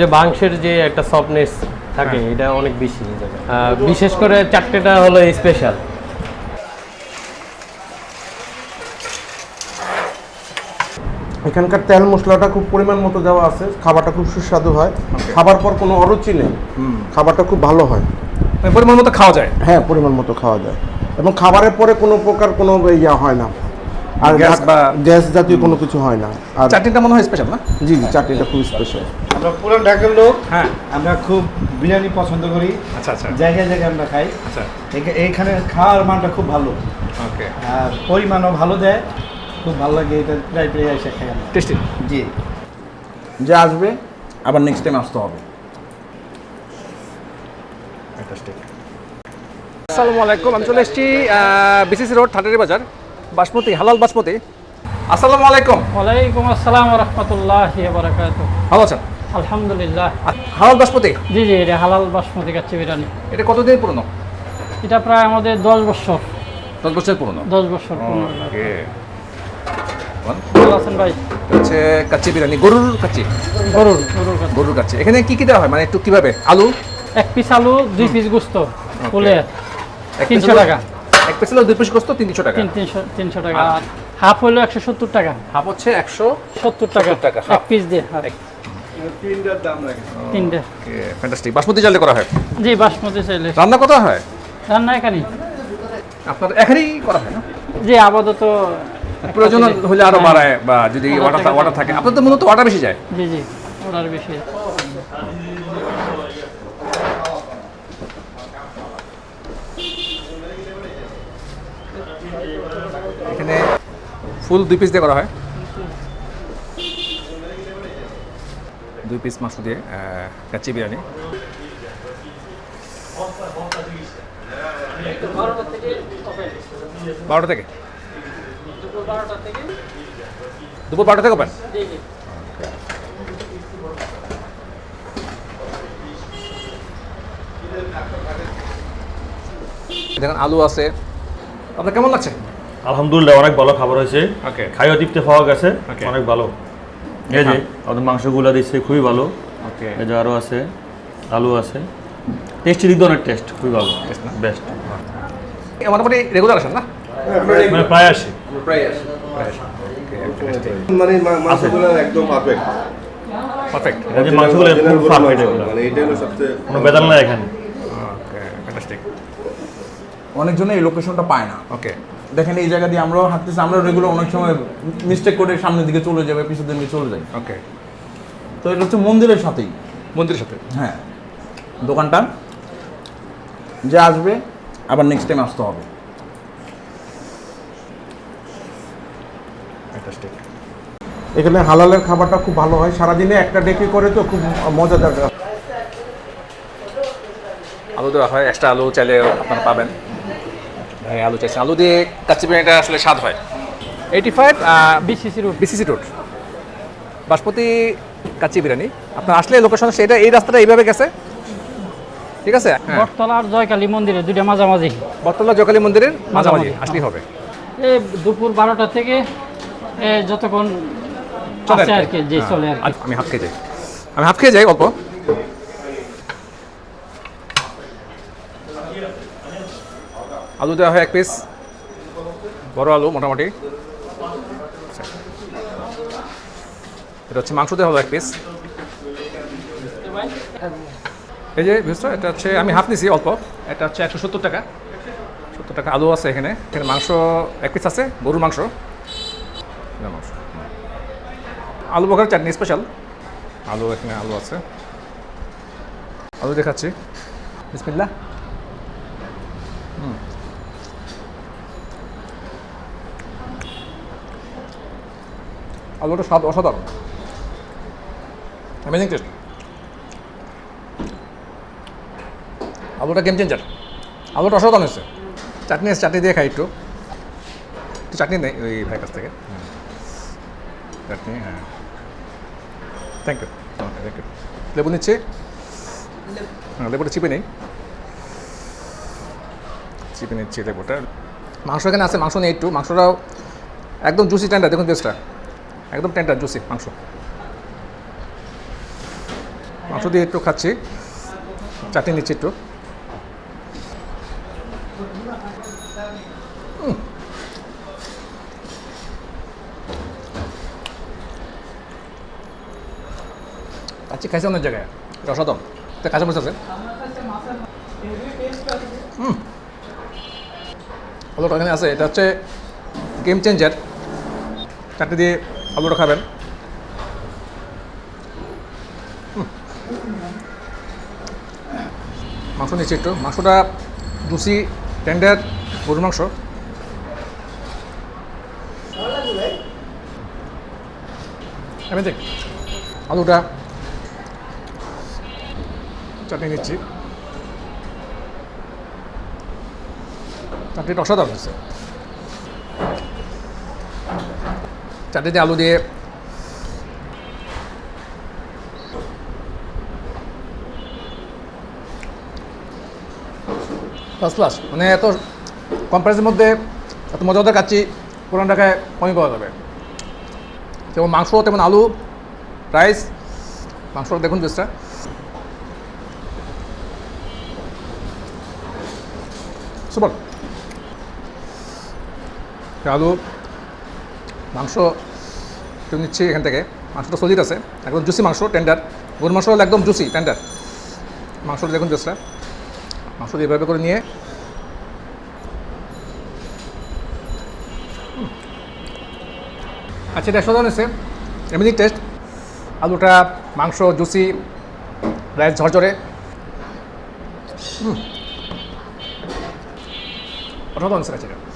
যে মাংসের যে একটা সফটনেস থাকে এটা অনেক বেশি বিশেষ করে চারটেটা হলো স্পেশাল এখানকার তেল মশলাটা খুব পরিমাণ মতো দেওয়া আছে খাবারটা খুব সুস্বাদু হয়। খাবার পর কোনো অরুচি নেই খাবারটা খুব ভালো হয়। মানে পরিমাণ মতো খাওয়া যায়। হ্যাঁ পরিমাণ মতো খাওয়া যায়। এবং খাবারের পরে কোনো প্রকার কোনো ইয়া হয় না। আর গ্যাস বা- গ্যাস জাতীয় কোনো কিছু হয় না। আর চাটনিটা মনে হয় স্পেশাল না? জি জি চাটনিটা খুব স্পেশাল আমরা পুরান ঢাকার লোক হ্যাঁ। আমরা খুব বিরিয়ানি পছন্দ করি। আচ্ছা আচ্ছা। জায়গায় জায়গায় আমরা খাই। আচ্ছা। এইখানে খাওয়ার মানটা খুব ভালো। ওকে। আর পরিমাণও ভালো দেয়। খুব ভালো লাগে এটা প্রায় প্রায় এসে খাই আমরা। টেস্টি? জি। যে আসবে আবার নেক্সট টাইম আসতে হবে। আসসালামু আলাইকুম আমি চলে এসেছি বিসিসি রোড থাটারি বাজার। বাসমতি হালাল বাসমতি। আসসালামু আলাইকুম। ওয়ালাইকুম আসসালাম রহমতুল্লাহ বারাকাত ভালো আছেন? আলহামদুলিল্লাহ। হালাল বাসমতি? জি জি এটা হালাল বাসমতি কাচ্চি বিরিয়ানি। এটা কতদিন পুরনো? এটা প্রায় আমাদের দশ বছর। দশ বছর পুরনো? দশ বছর পুরনো। ওকে। ভালো আছেন ভাই? হচ্ছে কাচ্চি বিরিয়ানি গরুর কাচ্চি? গরুর গরুর কাচ্চি। গরুর কাচ্চি। এখানে কি কি দেওয়া হয়? মানে একটু কীভাবে? আলু? এক পিস আলু দুই পিস গুস্ত ফুলে। তিনশো টাকা। এক পিস আলু দুই পিস কষ্ট তিনশো টাকা। তিন তিনশো তিনশো টাকা। আর হাফ হলো একশো সত্তর টাকা। হাফ হচ্ছে একশো সত্তর টাকা। টাকা, এক পিস দিয়ে half। তিনটে। ফ্যান্টাস্টিক বাসমতি চালে করা হয়? জি বাসমতি রান্না কত হয়? রান্না এখানে আপনার এখানেই করা হয় না? জি আপাতত প্রয়োজন হলে আরও হ্যাঁ। বাড়ায় বা যদি অর্ডার থাকে। অর্ডার থাকে। আপনার তো মূলত অর্ডার বেশি যায়। জি জি অর্ডার বেশি। এখানে ফুল দুই পিস দিয়ে করা হয়। দুই পিস মাংস দিয়ে কাচ্চি বিরিয়ানি। বারোটা থেকে? দুপুর বারোটা থেকে ওপেন দেখেন আলু আছে আপনার কেমন লাগছে? আলহামদুলিল্লাহ অনেক ভালো খাবার হয়েছে। ওকে। খাইও তৃপ্তি পাওয়া গেছে. অনেক ভালো। এই যে আপনার মাংসগুলো দিচ্ছে খুবই ভালো। ওকে। এই যে আরও আছে আলু আছে। টেস্টি দিক দিয়ে অনেক টেস্ট খুবই ভালো। বেস্ট মোটামুটি রেগুলার আসেন না? মানে প্রায় আসি। মানে মাংসগুলো একদম পারফেক্ট পারফেক্ট মাংসগুলো পারফেক্ট মানে এটাই হলো সবচেয়ে কোনো বেদাল নাই এখানে। অনেকজন এই লোকেশনটা পায় না। ওকে দেখেন এই জায়গা দিয়ে আমরাও হাঁটতেছি আমরা রেগুলার অনেক সময় মিস্টেক করে সামনের দিকে চলে যাবে পিছনের দিকে চলে যাই। ওকে তো এটা হচ্ছে মন্দিরের সাথেই। মন্দিরের সাথে? হ্যাঁ। দোকানটা যে আসবে আবার নেক্সট টাইম আসতে হবে। এখানে হালালের খাবারটা খুব ভালো হয়। সারাদিনে একটা ডেকে করে তো খুব মজাদার। আলু দেওয়া হয় এক্সট্রা আলু চাইলে আপনারা পাবেন। আলু চাইছেন আলু দিয়ে কাচ্চি বিরিয়ানিটা আসলে স্বাদ হয়। Eighty five BCC route BCC road basmati kacchi biryani. আপনার আসলে লোকেশন সেটা এই রাস্তাটা এইভাবে গেছে? ঠিক আছে? হ্যাঁ। বটতলা আর জয়কালী মন্দিরে দুইটা মাঝামাঝি। বটতলা জকালী মন্দিরের মাঝামাঝি। আসলেই হবে। এই দুপুর বারোটা থেকে যতক্ষণ চলে আর কি। যে চলে আর আচ্ছা, আমি হাফ খেয়ে যাই। আমি হাফ খেয়ে যাই অল্প। আলু দেওয়া হয় এক পিস বড় আলু, মোটামুটি। এটা হচ্ছে মাংস দেওয়া হলো এক পিস এই যে, বুঝছ? এটা হচ্ছে, আমি হাফ নিছি অল্প। এটা হচ্ছে একশো সত্তর টাকা। সত্তর টাকা আলু আছে এখানে। এখানে মাংস এক পিস আছে, গরুর মাংস। আলু বখার চাটনি স্পেশাল আলু এখানে আলু আছে। আলু দেখাচ্ছি। বিসমিল্লা আলুটা স্বাদ অসাধারণ। অ্যামেজিং টেস্ট আলুটা গেম চেঞ্জার আলুটা অসাধারণ হয়েছে। চাটনি চাটনি দিয়ে খাই একটু। একটু চাটনি নেই, ওই ভাইয়ের কাছ থেকে। চাটনি হ্যাঁ। থ্যাংক ইউ থ্যাংক ইউ লেবু নিচ্ছি। হ্যাঁ লেবুটা চিপে নেই। চিপে নিচ্ছি লেবুটা মাংস এখানে আছে, মাংস নেই একটু। মাংসটাও একদম জুসি টেন্ডার দেখুন পেস্টটা একদম টেন্ডার জুসি মাংস। মাংস দিয়ে একটু খাচ্ছি। চাটনি নিচ্ছি একটু। কাচ্চি খাইছে অনেক জায়গায়। অসাধারণ। এটা কাঁচা মরিচ আছে। হুম এখানে আছে। এটা হচ্ছে গেম চেঞ্জার চারটে দিয়ে আলুটা খাবেন? মাংস নিচ্ছি একটু। মাংসটা জুসি টেন্ডার গরুর মাংস। দেখ, আলুটা চাটনি নিচ্ছি। চাটনিটা অসাধারণ হচ্ছে চাটনিতে আলু দিয়ে। ফার্স্ট ক্লাস মানে এত কম মধ্যে এত মজাদার কাচ্ছি পুরান ঢাকায় কমই পাওয়া যাবে। যেমন মাংস, তেমন আলু রাইস মাংসটা দেখুন বেশটা সুপার আলু। মাংস একটু নিচ্ছি এখান থেকে। মাংসটা সলিড আছে। একদম জুসি মাংস টেন্ডার গরুর মাংস হলো একদম জুসি টেন্ডার মাংসটা দেখুন বেশটা মাংস এভাবে করে নিয়ে। আচ্ছা এটা সাধারণ এসে এমনি টেস্ট আলুটা, মাংস জুসি রাইস ঝরঝরে। অসাধারণ স্যার আছে এটা।